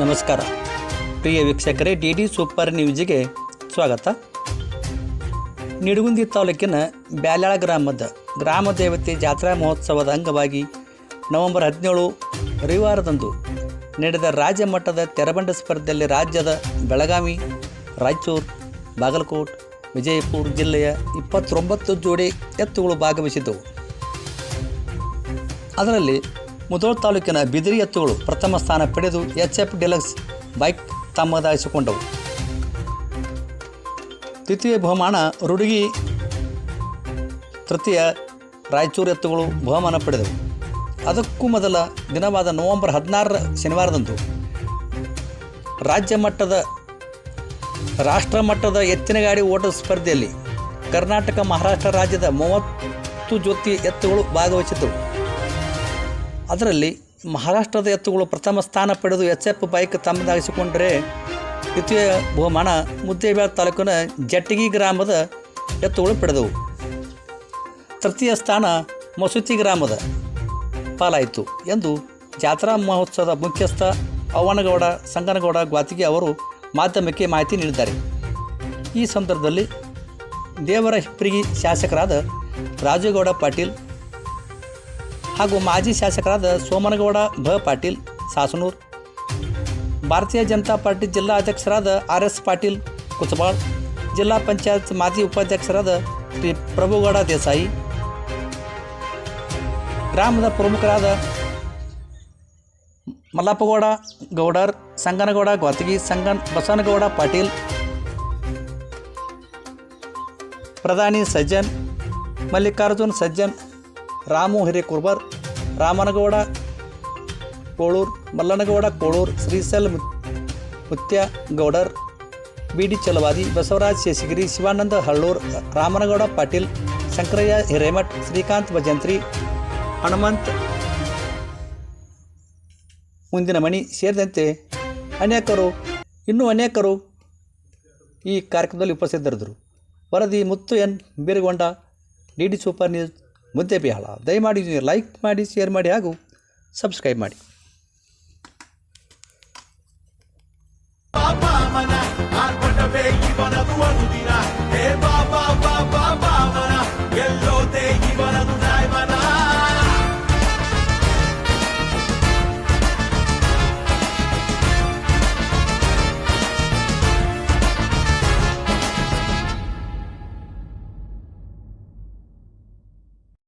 ನಮಸ್ಕಾರ. ಪ್ರಿಯ ವೀಕ್ಷಕರೇ, D D super ನ್ಯೂಸಿಗೆ ಸ್ವಾಗತ. ನಿಡಗುಂದಿ ತಾಲೂಕಿನ ಬ್ಯಾಲಾಳ ಗ್ರಾಮದ ಗ್ರಾಮ ದೇವತೆ ಜಾತ್ರಾ ಮಹೋತ್ಸವದ ಅಂಗವಾಗಿ ನವೆಂಬರ್ ಹದಿನೇಳು ರವಿವಾರದಂದು ನಡೆದ ರಾಜ್ಯ ಮಟ್ಟದ ತೆರಬಂಡ ಸ್ಪರ್ಧೆಯಲ್ಲಿ ರಾಜ್ಯದ ಬೆಳಗಾವಿ, ರಾಯಚೂರು, ಬಾಗಲಕೋಟ್, ವಿಜಯಪುರ ಜಿಲ್ಲೆಯ ಇಪ್ಪತ್ತೊಂಬತ್ತು ಜೋಡಿ ಎತ್ತುಗಳು ಭಾಗವಹಿಸಿದ್ದವು. ಅದರಲ್ಲಿ ಮುಧೋಳ್ ತಾಲೂಕಿನ ಬಿದಿರಿ ಎತ್ತುಗಳು ಪ್ರಥಮ ಸ್ಥಾನ ಪಡೆದು ಎಚ್ ಎಫ್ ಡಿಲಕ್ಸ್ ಬೈಕ್ ತಮ್ಮದಾಯಿಸಿಕೊಂಡವು. ದ್ವಿತೀಯ ಬಹುಮಾನ ರುಡುಗಿ ತೃತೀಯ ರಾಯಚೂರು ಎತ್ತುಗಳು ಬಹುಮಾನ ಪಡೆದವು. ಅದಕ್ಕೂ ಮೊದಲ ದಿನವಾದ ನವೆಂಬರ್ ಹದಿನಾರರ ಶನಿವಾರದಂದು ರಾಜ್ಯ ಮಟ್ಟದ, ರಾಷ್ಟ್ರ ಮಟ್ಟದ ಎತ್ತಿನ ಗಾಡಿ ಓಟ ಸ್ಪರ್ಧೆಯಲ್ಲಿ ಕರ್ನಾಟಕ ಮಹಾರಾಷ್ಟ್ರ ರಾಜ್ಯದ ಮೂವತ್ತು ಜ್ಯೋತಿ ಎತ್ತುಗಳು ಭಾಗವಹಿಸಿದ್ದವು. ಅದರಲ್ಲಿ ಮಹಾರಾಷ್ಟ್ರದ ಎತ್ತುಗಳು ಪ್ರಥಮ ಸ್ಥಾನ ಪಡೆದು ಎಚ್ ಎಫ್ ಬೈಕ್ ತಮ್ಮದಾಗಿಸಿಕೊಂಡರೆ ದ್ವಿತೀಯ ಬಹುಮಾನ ಮುದ್ದೇಬೇಳ ತಾಲೂಕಿನ ಜಟ್ಟಿಗಿ ಗ್ರಾಮದ ಎತ್ತುಗಳು ಪಡೆದವು. ತೃತೀಯ ಸ್ಥಾನ ಮಸೂತಿ ಗ್ರಾಮದ ಪಾಲಾಯಿತು ಎಂದು ಜಾತ್ರಾ ಮಹೋತ್ಸವದ ಮುಖ್ಯಸ್ಥ ಅವನಗೌಡ, ಸಂಗನಗೌಡ ಗ್ವಾತಿಗೆ ಅವರು ಮಾಧ್ಯಮಕ್ಕೆ ಮಾಹಿತಿ ನೀಡಿದ್ದಾರೆ. ಈ ಸಂದರ್ಭದಲ್ಲಿ ದೇವರ ಹಿಪ್ಪರಿಗಿ ಶಾಸಕರಾದ ರಾಜೇಗೌಡ ಪಾಟೀಲ್ ಹಾಗೂ ಮಾಜಿ ಶಾಸಕರಾದ ಸೋಮನಗೌಡ ಭ ಪಾಟೀಲ್, ಸಾಸನೂರು. ಭಾರತೀಯ ಜನತಾ ಪಾರ್ಟಿ ಜಿಲ್ಲಾ ಅಧ್ಯಕ್ಷರಾದ ಆರ್ ಎಸ್ ಪಾಟೀಲ್ ಕುಚಬಾಳ್ ಜಿಲ್ಲಾ ಪಂಚಾಯತ್ ಮಾಜಿ ಉಪಾಧ್ಯಕ್ಷರಾದ ಶ್ರೀ ಪ್ರಭುಗೌಡ ದೇಸಾಯಿ. ಗ್ರಾಮದ ಪ್ರಮುಖರಾದ ಮಲ್ಲಪ್ಪಗೌಡ ಗೌಡರ್, ಸಂಗನಗೌಡ ಗ್ವಾತಗಿ ಸಂಗನ್ ಬಸನಗೌಡ ಪಾಟೀಲ್. ಪ್ರಧಾನಿ ಸಜ್ಜನ್, ಮಲ್ಲಿಕಾರ್ಜುನ್ ಸಜ್ಜನ್ ರಾಮು ಹಿರೇಕುರ್ಬರ್ ರಾಮನಗೌಡ, ಕೋಳೂರ್, ಮಲ್ಲನಗೌಡ, ಕೋಳೂರ್ ಶ್ರೀಸಲ್ ಮುತ್ಯಗೌಡರ್ ಮುತ್ಯ ಗೌಡರ್ ಬಿ ಡಿ ಚಲವಾದಿ, ಬಸವರಾಜ್ ಶೇಷಗಿರಿ, ಶಿವಾನಂದ ಹಳ್ಳೂರ್, ರಾಮನಗೌಡ ಪಾಟೀಲ್, ಶಂಕರಯ್ಯ ಹಿರೇಮಠ್, ಶ್ರೀಕಾಂತ್ ಭಜಂತ್ರಿ, ಹನುಮಂತ್ ಮುಂದಿನ ಮಣಿ ಸೇರಿದಂತೆ ಅನೇಕರು, ಇನ್ನೂ ಅನೇಕರು ಈ ಕಾರ್ಯಕ್ರಮದಲ್ಲಿ ಉಪಸ್ಥಿತರಿದ್ದರು. ವರದಿ Muttu N. Biragonda D super news Muddebihal ದಯಮಾಡಿ ಲೈಕ್ ಮಾಡಿ ಶೇರ್ ಮಾಡಿ ಹಾಗೂ ಸಬ್ಸ್ಕ್ರೈಬ್ ಮಾಡಿ.